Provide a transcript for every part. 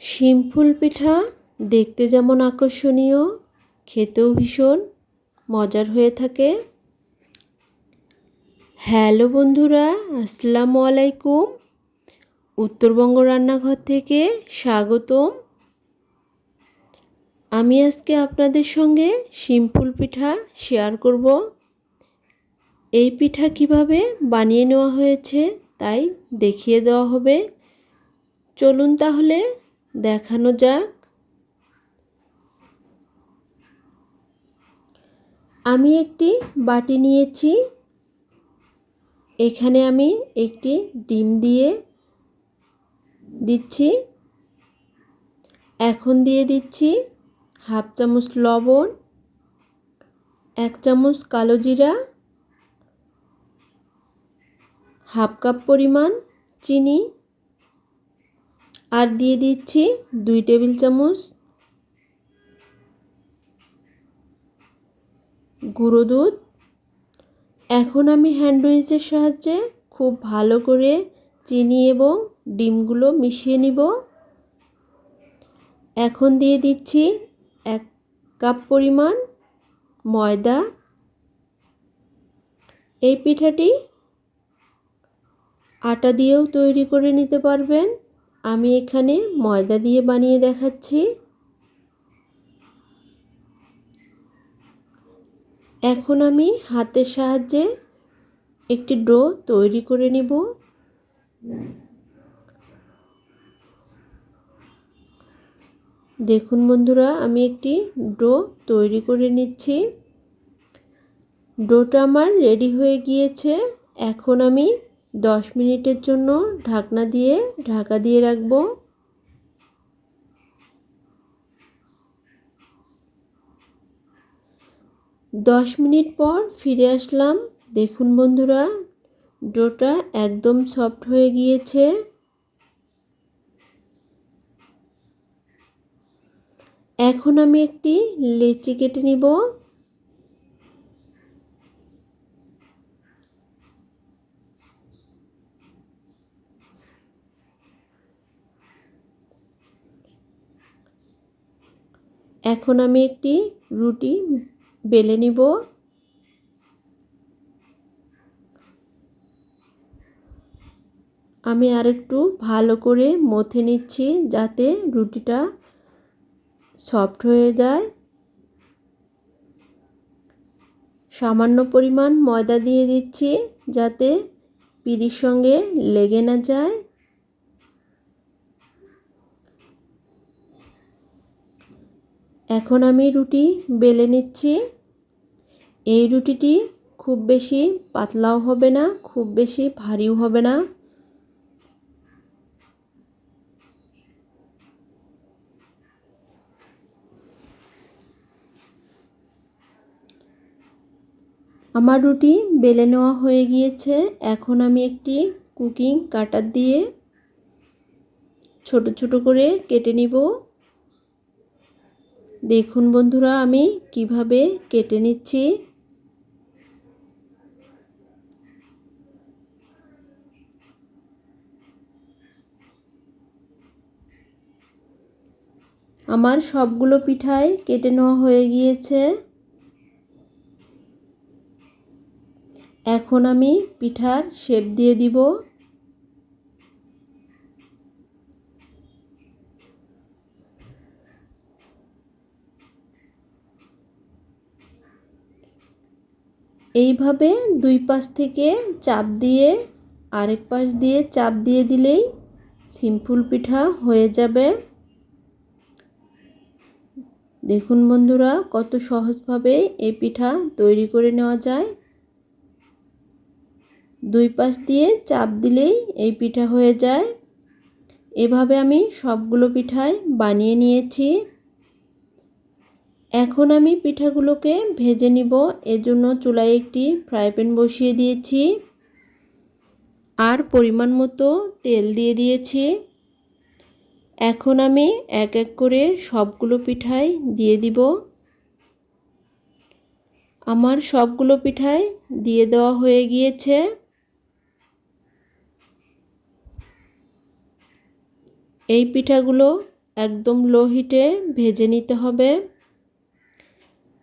শিমফুল পিঠা দেখতে যেমন আকর্ষণীয়, খেতেও ভীষণ মজার হয়ে থাকে। হ্যালো বন্ধুরা, আসসালামু আলাইকুম। উত্তরবঙ্গ রান্নাঘর থেকে স্বাগতম। আমি আজকে আপনাদের সঙ্গে শিমফুল পিঠা শেয়ার করব। এই পিঠা কীভাবে বানিয়ে নেওয়া হয়েছে তাই দেখিয়ে দেওয়া হবে। চলুন তাহলে দেখানো যাক। আমি একটি বাটি নিয়েছি। এখানে আমি একটি ডিম দিয়ে দিচ্ছি। এখন দিয়ে দিচ্ছি হাফ চামচ লবণ, এক চামচ কালো জিরা, হাফ কাপ পরিমাণ চিনি আর দিয়ে দিচ্ছি দুই টেবিল চামচ গুঁড়ো দুধ। এখন আমি হ্যান্ড উইচের সাহায্যে খুব ভালো করে চিনি এবং ডিমগুলো মিশিয়ে নিব। এখন দিয়ে দিচ্ছি এক কাপ পরিমাণ ময়দা। এই পিঠাটি আটা দিয়েও তৈরি করে নিতে পারবেন। আমি এখানে ময়দা দিয়ে বানিয়ে দেখাচ্ছি। এখন আমি হাতের সাহায্যে একটি ডো তৈরি করে নিব। দেখুন বন্ধুরা, আমি একটি ডো তৈরি করে নিচ্ছি। ডোটা আমার রেডি হয়ে গিয়েছে। এখন আমি দশ মিনিটের জন্য ঢাকনা দিয়ে ঢাকা দিয়ে রাখব। দশ মিনিট পর ফিরে আসলাম। দেখুন বন্ধুরা, ডোটা একদম সফট হয়ে গিয়েছে। এখন আমি একটি লেচি কেটে নিব। এখন আমি একটি রুটি বেলে নিব। আমি আরেকটু ভালো করে মথে নিচ্ছি যাতে রুটিটা সফট হয়ে যায়। সামান্য পরিমাণ ময়দা দিয়ে দিচ্ছি যাতে পিড়ির সঙ্গে লেগে না যায়। এখন আমি রুটি বেলে নিচ্ছি। এই রুটিটি খুব বেশি পাতলাও হবে না, খুব বেশি ভারীও হবে না। আমার রুটি বেলে নেওয়া হয়ে গিয়েছে। এখন আমি একটি কুকিং কাটার দিয়ে ছোট ছোট করে কেটে নিব। দেখুন বন্ধুরা, আমি কীভাবে কেটে নিচ্ছি। আমার সবগুলো পিঠাই কেটে নেওয়া হয়ে গিয়েছে। এখন আমি পিঠার শেপ দিয়ে দিব। এইভাবে দুই পাশ থেকে চাপ দিয়ে, আরেক পাশ দিয়ে চাপ দিয়ে দিলেই সিম্পল পিঠা হয়ে যাবে। দেখুন বন্ধুরা, কত সহজভাবে এই পিঠা তৈরি করে নেওয়া যায়। দুই পাশ দিয়ে চাপ দিলেই এই পিঠা হয়ে যায়। এভাবে আমি সবগুলো পিঠাই বানিয়ে নিয়েছি। এখন আমি পিঠাগুলোকে ভেজে নিব। এজন্য চুলায় একটি ফ্রাই প্যান বসিয়ে দিয়েছি। আর পরিমাণ মতো তেল দিয়ে দিয়েছি। এখন আমি এক এক করে সবগুলো পিঠাই দিয়ে দিব। আমার সবগুলো পিঠাই দিয়ে দেওয়া হয়ে গিয়েছে। এই পিঠাগুলো একদম লো হিটে ভেজে নিতে হবে।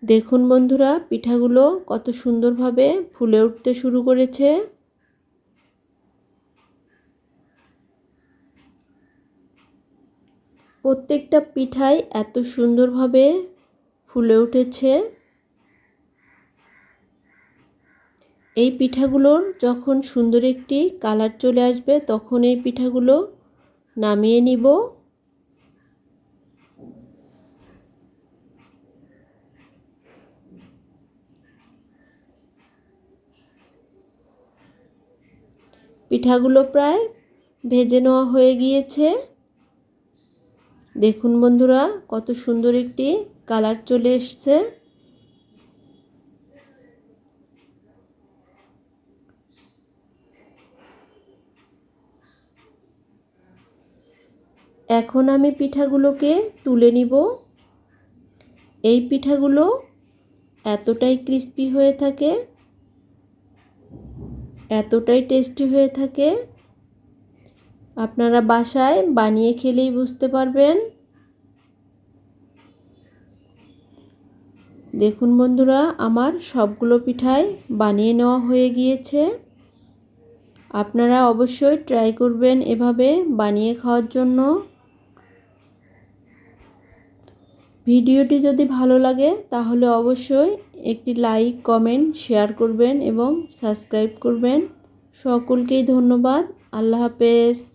দেখুন বন্ধুরা, পিঠাগুলো কত সুন্দরভাবে ফুলে উঠতে শুরু করেছে। প্রত্যেকটা পিঠাই এত সুন্দরভাবে ফুলে উঠেছে। এই পিঠাগুলোর যখন সুন্দর একটি কালার চলে আসবে, তখন এই পিঠাগুলো নামিয়ে নিব। পিঠাগুলো প্রায় ভেজে নেওয়া হয়ে গিয়েছে। দেখুন বন্ধুরা, কত সুন্দর একটি কালার চলে এসছে। এখন আমি পিঠাগুলোকে তুলে নিব। এই পিঠাগুলো এতটাই ক্রিস্পি হয়ে থাকে এতটাই টেস্টি হয়ে থাকে। আপনারা বাসায় বানিয়ে খেলেই বুঝতে পারবেন। দেখুন বন্ধুরা, আমার সবগুলো পিঠাই বানিয়ে নেওয়া হয়ে গিয়েছে। আপনারা অবশ্যই ট্রাই করবেন এভাবে বানিয়ে খাওয়ার জন্য। ভিডিওটি যদি ভালো লাগে, তাহলে অবশ্যই একটি লাইক কমেন্ট শেয়ার করবেন এবং সাবস্ক্রাইব করবেন। সকলকেই ধন্যবাদ। আল্লাহ হাফেজ।